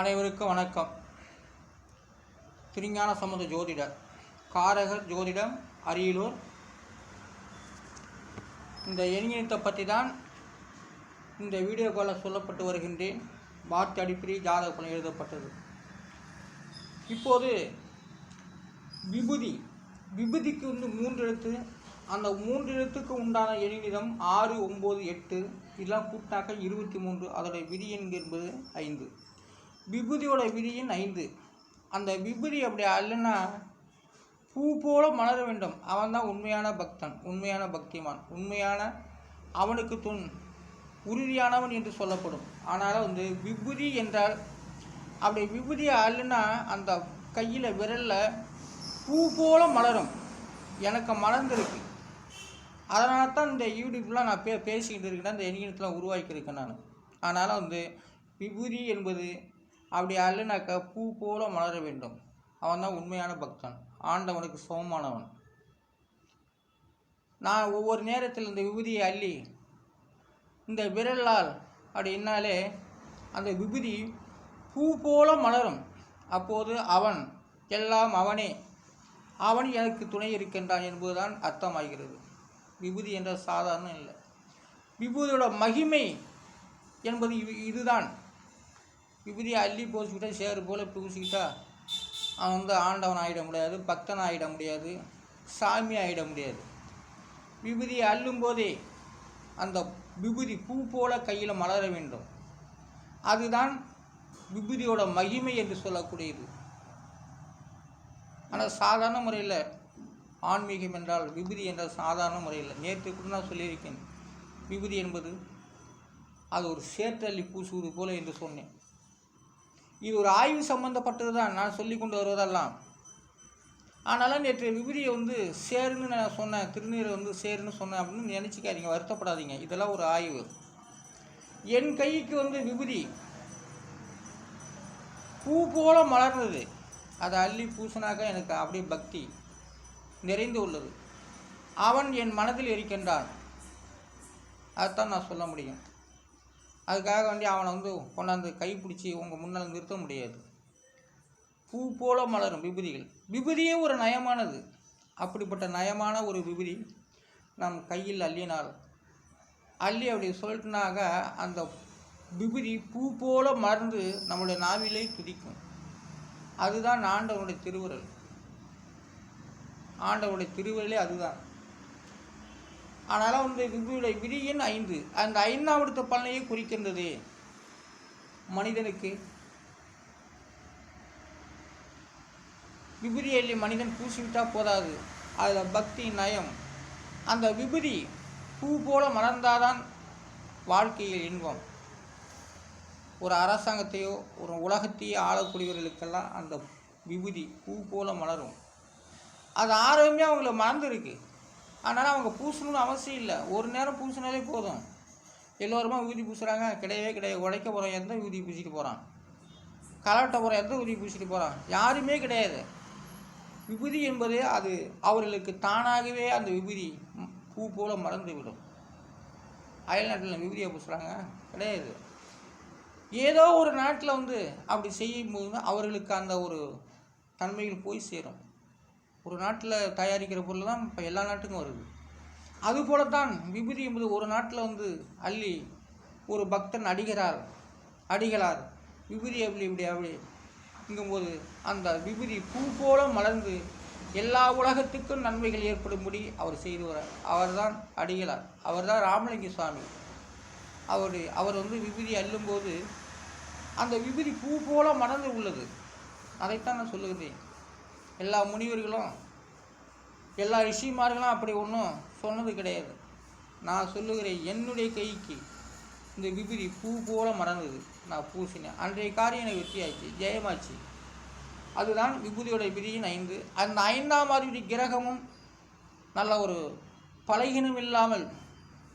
அனைவருக்கும் வணக்கம். திருஞான சம்பந்த ஜோதிடர் காரகர் ஜோதிடம் அரியலூர். இந்த எண்ணினத்தை பற்றி தான் இந்த வீடியோ காலில் சொல்லப்பட்டு வருகின்றேன். வார்த்தை அடிப்படை ஜாதக பணம் எழுதப்பட்டது. இப்போது விபூதி. விபூதிக்கு வந்து மூன்று எழுத்து. அந்த மூன்று எழுத்துக்கு உண்டான எண்ணிடம் ஆறு ஒம்பது எட்டு இதெல்லாம் கூட்டாக்க இருபத்தி மூன்று. அதோடைய விதி எண் என்பது ஐந்து. விபூதியோட விதியின் ஐந்து. அந்த விபூதி அப்படி அல்லனா பூ போல மலர வேண்டும். அவன்தான் உண்மையான பக்தன் உண்மையான பக்திமான் உண்மையான அவனுக்கு துன் உறுதியானவன் என்று சொல்லப்படும். ஆனால் வந்து விபூதி என்றால் அப்படி விபூதியை அல்லனா அந்த கையில் விரலில் பூ போல மலரும். எனக்கு மலர்ந்திருக்கு. அதனால தான் இந்த யூடியூப்லாம் நான் பே பேசிக்கிட்டு இருக்கேன் இந்த எண்ணியத்தில் உருவாக்கியிருக்கேன் நான். அதனால் வந்து விபூதி என்பது அப்படி அள்ளுனாக்கா பூ போல மலர வேண்டும். அவன் தான் உண்மையான பக்தன். ஆண்டவனுக்கு சமமானவன். நான் ஒவ்வொரு நேரத்தில் இந்த விபூதியை அள்ளி இந்த விரலால் அப்படின்னாலே அந்த விபூதி பூ போல மலரும். அப்போது அவன் எல்லாம் அவனே. அவன் எனக்கு துணை இருக்கின்றான் என்பதுதான் அர்த்தமாகிறது. விபூதி என்ற சாதாரணம் இல்லை. விபூதியோட மகிமை என்பது இது இதுதான். விபூதியை அள்ளி பூசிக்கிட்டா சேறு போல் பூசிக்கிட்டா அவன் வந்து ஆண்டவன் ஆகிட முடியாது பக்தன் ஆகிட முடியாது சாமி ஆகிட முடியாது. விபூதியை அள்ளும்போதே அந்த விபூதி பூ போல கையில் மலர வேண்டும். அதுதான் விபூதியோட மகிமை என்று சொல்லக்கூடியது. ஆனால் சாதாரண முறையில் ஆன்மீகம் என்றால் விபூதி என்ற சாதாரண முறையில். நேற்று கூட நான் சொல்லியிருக்கேன். விபூதி என்பது அது ஒரு சேற்றள்ளி பூசுவது போல என்று சொன்னேன். இது ஒரு ஆய்வு சம்பந்தப்பட்டது தான். நான் சொல்லி கொண்டு வருவதெல்லாம். ஆனாலும் நேற்று விபூதியை வந்து சேருன்னு நான் சொன்னேன். திருநீரை வந்து சேருன்னு சொன்னேன் அப்படின்னு நினச்சிக்காதீங்க. வருத்தப்படாதீங்க. இதெல்லாம் ஒரு ஆய்வு. என் கைக்கு வந்து விபூதி. பூ போல மலர்ந்தது. அதை அள்ளி பூசினாக்க எனக்கு அப்படியே பக்தி நிறைந்து உள்ளது. அவன் என் மனதில் இருக்கின்றான் அதுதான் நான் சொல்ல முடியும். அதுக்காக வேண்டி அவனை வந்து கொண்டாந்து கைப்பிடிச்சி உங்கள் முன்னால் நிறுத்த முடியாது. பூ போல மலரும் விபதிகள். விபதியே ஒரு நயமானது. அப்படிப்பட்ட நயமான ஒரு விபதி நம் கையில் அள்ளினால் அள்ளி அப்படி சொல்லிட்டுனாக அந்த விபதி பூ போல மறந்து நம்மளுடைய நாவிலே துதிக்கும். அதுதான் ஆண்டவனுடைய திருவுரல் ஆண்டவனுடைய திருவுரலே அதுதான். ஆனாலும் வந்து விபுடைய விதியின் ஐந்து. அந்த ஐந்தாவிடத்த பலனையே குறிக்கின்றது. மனிதனுக்கு விபூதி மனிதன் பூசிவிட்டால் போதாது. அதில் பக்தி நயம். அந்த விபூதி பூ போல மலர்ந்தாதான் வாழ்க்கையில் இன்பம். ஒரு அரசாங்கத்தையோ ஒரு உலகத்தையோ ஆளக்கூடியவர்களுக்கெல்லாம் அந்த விபூதி பூ போல மலரும். அது ஆரோக்கியமே அவங்கள மறந்துருக்கு அதனால் அவங்க பூசணும்னு அவசியம் இல்லை. ஒரு நேரம் பூசினாலே போதும். எல்லோருமா ஊதி பூசுகிறாங்க கிடையவே கிடையாது. உடைக்க போகிறோம் எந்த ஊதி பூசிட்டு போகிறான் கலட்ட போகிற எந்த ஊதி பூசிட்டு போகிறான் யாருமே கிடையாது. விபூதி என்பது அது அவர்களுக்கு தானாகவே அந்த விபூதி பூ போல மறந்து விடும். அயல்நாட்டில் விபூதியை பூசுகிறாங்க கிடையாது. ஏதோ ஒரு நாட்டில் வந்து அப்படி செய்யும்போது அவர்களுக்கு அந்த ஒரு தன்மைகள் போய் சேரும். ஒரு நாட்டில் தயாரிக்கிற பொருள் தான் இப்போ எல்லா நாட்டுக்கும் வருது. அதுபோல தான் விபூதி என்பது ஒரு நாட்டில் வந்து அள்ளி ஒரு பக்தன் அடிகிறார் அடிகளார். விபூதி அப்படி இப்படி அப்படி இங்கும்போது அந்த விபூதி பூ போல மலர்ந்து எல்லா உலகத்துக்கும் நன்மைகள் ஏற்படும்படி அவர் செய்து வர அவர்தான் அடிகளார். அவர்தான் ராமலிங்க சுவாமி. அவர் அவர் வந்து விபூதி அள்ளும்போது அந்த விபூதி பூ போல மலர்ந்து உள்ளது. அதைத்தான் நான் சொல்லுகிறேன். எல்லா முனிவர்களும் எல்லா ரிஷிமார்களும் அப்படி ஒன்றும் சொன்னது கிடையாது. நான் சொல்லுகிறேன் என்னுடைய கைக்கு இந்த விபதி பூ போல மறந்தது. நான் பூசினேன். அன்றைய காரியம் எனக்கு வெற்றியாச்சு. ஜெயமாச்சு. அதுதான் விபூதியோட விதியின் ஐந்து. அந்த ஐந்தாம் அறிவுடைய கிரகமும் நல்ல ஒரு பலகீனம் இல்லாமல்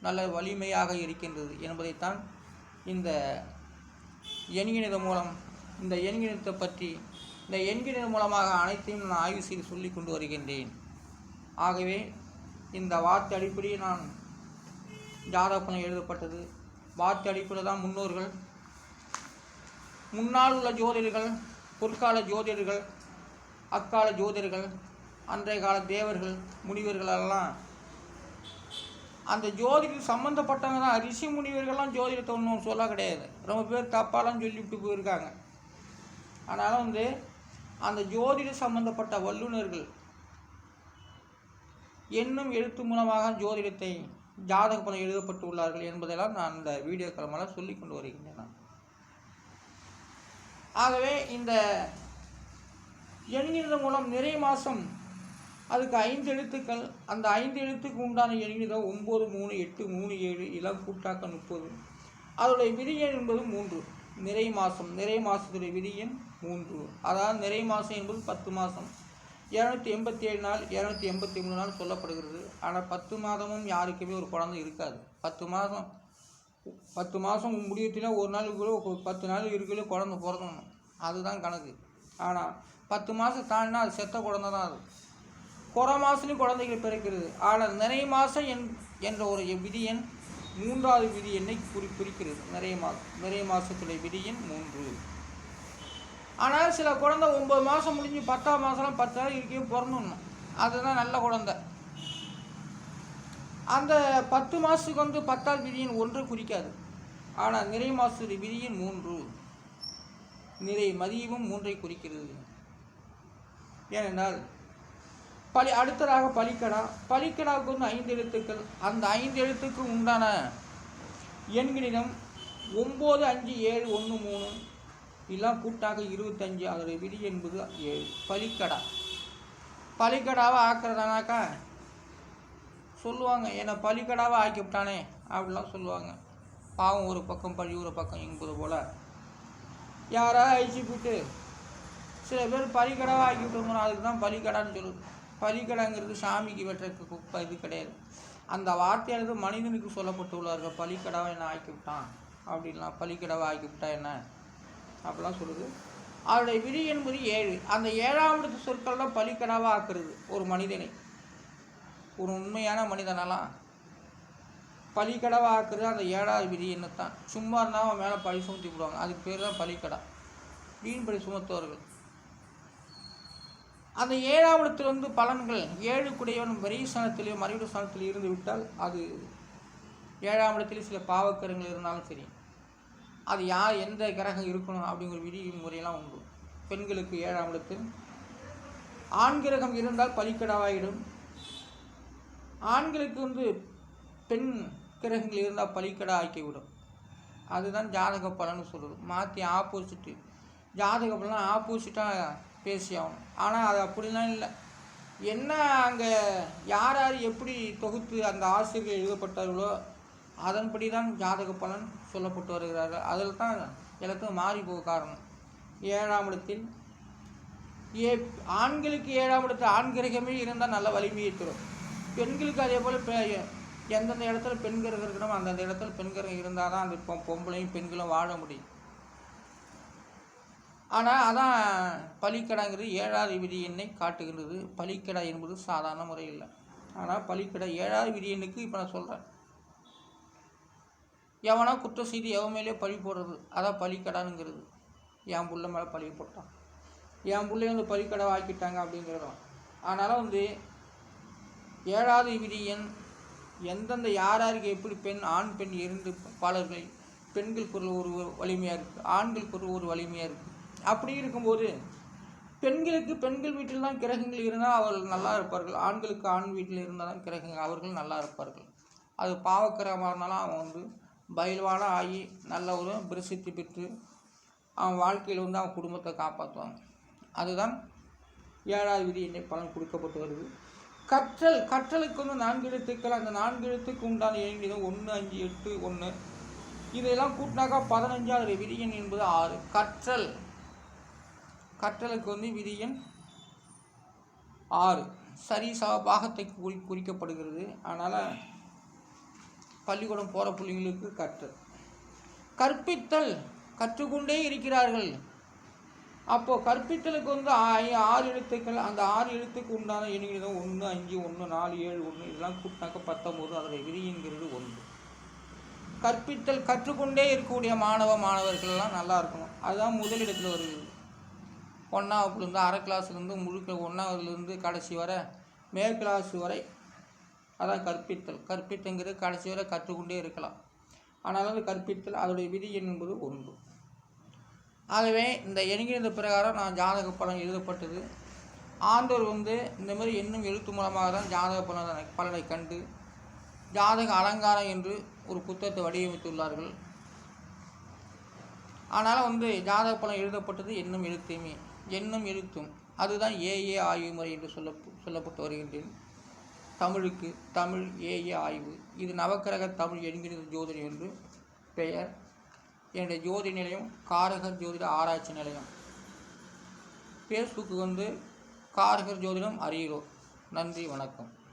நல்ல வலிமையாக இருக்கின்றது என்பதைத்தான் இந்த எண்கிணிதம் மூலம் இந்த எண்கிணிதத்தை பற்றி இந்த எண்களின் மூலமாக அனைத்தையும் நான் ஆய்வு செய்து சொல்லி கொண்டு வருகின்றேன். ஆகவே இந்த வார்த்தை அடிப்படையில் நான் ஜாதகப்பணம் எழுதப்பட்டது. வார்த்தை அடிப்படையில் தான் முன்னோர்கள் முன்னால் உள்ள ஜோதிடர்கள் பொற்கால ஜோதிடர்கள் அக்கால ஜோதிடர்கள் அன்றைய கால தேவர்கள் முனிவர்கள் எல்லாம் அந்த ஜோதிடத்துக்கு சம்மந்தப்பட்டவங்க தான். ரிஷி முனிவர்கள்லாம் ஜோதிடத்தை ஒன்றும் சொல்ல கிடையாது. ரொம்ப பேர் தப்பாலாம் சொல்லிவிட்டு போயிருக்காங்க. ஆனாலும் வந்து அந்த ஜோதிட சம்பந்தப்பட்ட வல்லுநர்கள் என்னும் எழுத்து மூலமாக ஜோதிடத்தை ஜாதக பலம் எழுதப்பட்டு உள்ளார்கள் என்பதெல்லாம் நான் இந்த வீடியோ மூலம் சொல்லி கொண்டு வருகின்றேன் ஆகவே இந்த எண்ணிதம் மூலம் நிறை மாதம் அதுக்கு ஐந்து எழுத்துக்கள் அந்த ஐந்து எழுத்துக்கு உண்டான எண்ணிதம் ஒம்பது மூணு எட்டு மூணு ஏழு இளம் கூட்டாக்க முப்பது. அதோடைய விதியன் என்பது மூன்று. நிறை மாதம் நிறை மாதத்துடைய விதியன் மூன்று. அதாவது நிறை மாதம் என்பது பத்து மாதம் இரநூத்தி எண்பத்தி ஏழு நாள் இரநூத்தி எண்பத்தி மூணு நாள் சொல்லப்படுகிறது. ஆனால் பத்து மாதமும் யாருக்குமே ஒரு குழந்தை இருக்காது. பத்து மாதம் பத்து மாதம் முடியத்தினா ஒரு நாள் கூட பத்து நாள் இருக்குள்ள குழந்தை பிறக்கணும். அதுதான் கணக்கு. ஆனால் பத்து மாதம் தாண்டினா அது செத்த குழந்தை தான் அது. குறை மாதத்துலையும் குழந்தைகள் பிறக்கிறது. ஆனால் நிறைய மாதம் என் என்ற ஒரு விதி எண் மூன்றாவது விதி என்னை குறி குறிக்கிறது. நிறைய மாதம் நிறைய மாதத்துடைய விதியின் மூன்று. ஆனால் சில குழந்தை ஒம்பது மாதம் முடிஞ்சு பத்தாம் மாதம்லாம் பத்து நாள் இருக்கே பிறந்துடணும். அதுதான் நல்ல குழந்தை. அந்த பத்து மாதத்துக்கு வந்து பத்தாவது விதியின் ஒன்று குறிக்காது. ஆனால் நிறை மாதத்துடைய விதியின் மூன்று. நிறை மதியமும் மூன்றை குறிக்கிறது. ஏனென்றால் பலி அடுத்ததாக பலிக்கடா. பலிக்கடாவுக்கு வந்து ஐந்து எழுத்துக்கள். அந்த ஐந்து எழுத்துக்கு உண்டான எண்களிடம் ஒம்பது அஞ்சு ஏழு ஒன்று மூணு எல்லாம் கூட்டாக இருபத்தஞ்சு அதோடைய விதி என்பது ஏழு. பலிக்கடா. பலிக்கடாவை ஆக்குறதானாக்கா சொல்லுவாங்க என்னை பலிக்கடாவை ஆக்கி விட்டானே அப்படிலாம் சொல்லுவாங்க. பாவம் ஒரு பக்கம் பழி ஒரு பக்கம் என்பது போல். யாராவது அழிச்சு விட்டு சில பேர் பலிக்கடாவை ஆக்கி விட்டுருங்க அதுக்கு தான் பலிக்கடான்னு சொல்லுது. பலிக்கடைங்கிறது சாமிக்கு வெட்டுறதுக்கு குப்பை இது கிடையாது. அந்த வார்த்தையானது மனிதனுக்கு சொல்லப்பட்டுள்ளார்கள். பலிக்கடாவை என்ன ஆக்கி விட்டான்? அப்படின்லாம். பலிக்கடாவை ஆக்கி விட்டா என்ன? அப்படிலாம் சொல்லுது. அவருடைய விதி என்பது ஏழு. அந்த ஏழாவது சொற்கள்லாம் சொற்கள் தான் பலிக்கடாவாக ஆக்குறது. ஒரு மனிதனை. ஒரு உண்மையான மனிதனெல்லாம் பலிக்கடவை ஆக்குறது அந்த ஏழாவது விதி என்னத்தான்? சும்மா இருந்தால் அவன் மேலே பழி சுமத்தி விடுவாங்க அதுக்கு பேர் தான் பலிக்கடா வீண்படி சுமத்துவார்கள். அந்த ஏழாம் வந்து பலன்கள் ஏழு குடையவன் வரிசனத்திலேயோ மறைவிட ஸ்தானத்திலேயோ இருந்து விட்டால் அது ஏழாம் இடத்தில் சில பாவக்கரங்கள் இருந்தாலும் சரி. அது யார் எந்த கிரகம் இருக்கணும் அப்படிங்கிற விதி முறையெல்லாம் உண்டு. பெண்களுக்கு ஏழாம் இடத்தில் ஆண் கிரகம் இருந்தால் பலிக்கடாவாயிடும் ஆண்களுக்கு வந்து பெண் கிரகங்கள் இருந்தால் பலிக்கடா ஆக்கிவிடும் அதுதான் ஜாதக பலன்னு சொல்கிறது மாற்றி ஆப்போசிட்டு ஜாதகம்லாம் ஆப்போசிட்டாக பேசி ஆகணும் ஆனால் அது அப்படிலாம் இல்லை. என்ன அங்கே யார் யார் எப்படி தொகுத்து அந்த ஆசிரியர்கள் எழுதப்பட்டார்களோ அதன்படி தான் ஜாதக பலன் சொல்லப்பட்டு வருகிறார்கள். அதில் தான் எனக்கு மாறி போக காரணம். ஏழாம் இடத்தில் ஏ ஆண்களுக்கு ஏழாம் இடத்தில் ஆண் கிரகமே இருந்தால் நல்ல வலிமையை தரும். பெண்களுக்கு அதே போல் பெ- எந்தெந்த இடத்துல பெண் கிரகம் இருக்கணும் அந்தந்த இடத்துல பெண் கிரகம் இருந்தால் தான் அந்த பொம்பளையும் பெண்களும் வாழ முடியும். ஆனால் அதான் பலிக்கடாங்கிறது ஏழாவது விதி எண்ணை காட்டுகின்றது. பலிக்கடா என்பது சாதாரண முறை இல்லை ஆனால் பலிக்கடா ஏழாவது விதி எண்ணுக்கு இப்போ நான் சொல்கிறேன் எவனா குற்றம் செய்து எவன் மேலே பழி போடுறது அதான் பலிக்கடானுங்கிறது என் புள்ள மேலே பழி போட்டான். என் பிள்ளைய வந்து பலிக்கடை ஆக்கிட்டாங்க அப்படிங்கிறதும். அதனால் வந்து ஏழாவது விதி எண் எந்தெந்த யார் யாருக்கு எப்படி பெண் ஆண் பெண் இருந்து பாடல்கள் பெண்களுக்கு ஒரு ஒரு வலிமையாக இருக்குது ஆண்களுக்கு ஒரு ஒரு வலிமையாக இருக்குது அப்படி இருக்கும்போது பெண்களுக்கு பெண்கள் வீட்டில் தான் கிரகங்கள் இருந்தால் அவர்கள் நல்லா இருப்பார்கள். ஆண்களுக்கு ஆண் வீட்டில் இருந்தால் தான் கிரகங்கள் அவர்கள் நல்லா இருப்பார்கள். அது பாவக்கிரகமாக இருந்தாலும் அவன் வந்து பயில்வான ஆகி நல்ல ஒரு பிரசித்தி பெற்று அவன் வாழ்க்கையில் வந்து அவன் குடும்பத்தை காப்பாற்றுவாங்க அதுதான் ஏழாவது விதி என்னை பலன் கொடுக்கப்பட்டு வருது. கற்றல் கற்றலுக்கு வந்து நான்கு எழுத்துக்கள் அந்த நான்கு எழுத்துக்கு உண்டான எண்ணிடம் ஒன்று அஞ்சு எட்டு ஒன்று. இதையெல்லாம் கூட்டினாக்கா பதினஞ்சாவது விதியன் என்பது ஆறு. கற்றல். கற்றலுக்கு வந்து விதி எண் ஆறு. சரி ச பாகத்தை குறி குறிக்கப்படுகிறது. அதனால் பள்ளிக்கூடம் போகிற பிள்ளைங்களுக்கு கற்றல் கற்பித்தல் கற்றுக்கொண்டே இருக்கிறார்கள். அப்போது கற்பித்தலுக்கு வந்து ஆ- ஆறு எழுத்துக்கள் அந்த ஆறு எழுத்துக்கு உண்டான எண்ணிக்கைதான் ஒன்று அஞ்சு ஒன்று நாலு ஏழு ஒன்று இதெல்லாம் கூட்டினாக்க பத்தொம்போது அதோடைய விதிங்கிறது ஒன்று. கற்பித்தல் கற்றுக்கொண்டே இருக்கக்கூடிய மாணவ மாணவர்கள்லாம் நல்லா இருக்கணும். அதுதான் முதலிடத்தில் வருகிறது. ஒன்றாவதுலேருந்து அரை கிளாஸ்லேருந்து முழுக்க ஒன்றாவதுலேருந்து கடைசி வரை மேல் கிளாஸ் வரை அதான் கற்பித்தல். கற்பித்தங்கிறது கடைசி வரை கற்றுக்கொண்டே இருக்கலாம். ஆனாலும் அது கற்பித்தல் அதோடைய விதி என்பது ஒன்று. ஆகவே இந்த எண்கிற பிரகாரம் நான் ஜாதக பலன் எழுதப்பட்டது. ஆண்டோர் வந்து இந்த மாதிரி இன்னும் எழுத்து மூலமாக தான் ஜாதக பலனை பலனை கண்டு ஜாதக அலங்காரம் என்று ஒரு புத்தகத்தை வடிவமைத்துள்ளார்கள். ஆனால் வந்து ஜாதக பலன் எழுதப்பட்டது என்னும் எழுத்தையுமே. என்னும் எழுத்தும் அதுதான் ஏஏ ஆய்வு முறை என்று சொல்ல சொல்லப்பட்டு வருகின்றேன். தமிழுக்கு தமிழ் ஏஏ ஆய்வு. இது நவக்கிரக தமிழ் என்கிறது ஜோதிடம் என்று பெயர். என்னுடைய ஜோதி நிலையம் காரகர் ஜோதிட ஆராய்ச்சி நிலையம். ஃபேஸ்புக்கு வந்து காரகர் ஜோதிடம் அரியலூர் நன்றி வணக்கம்.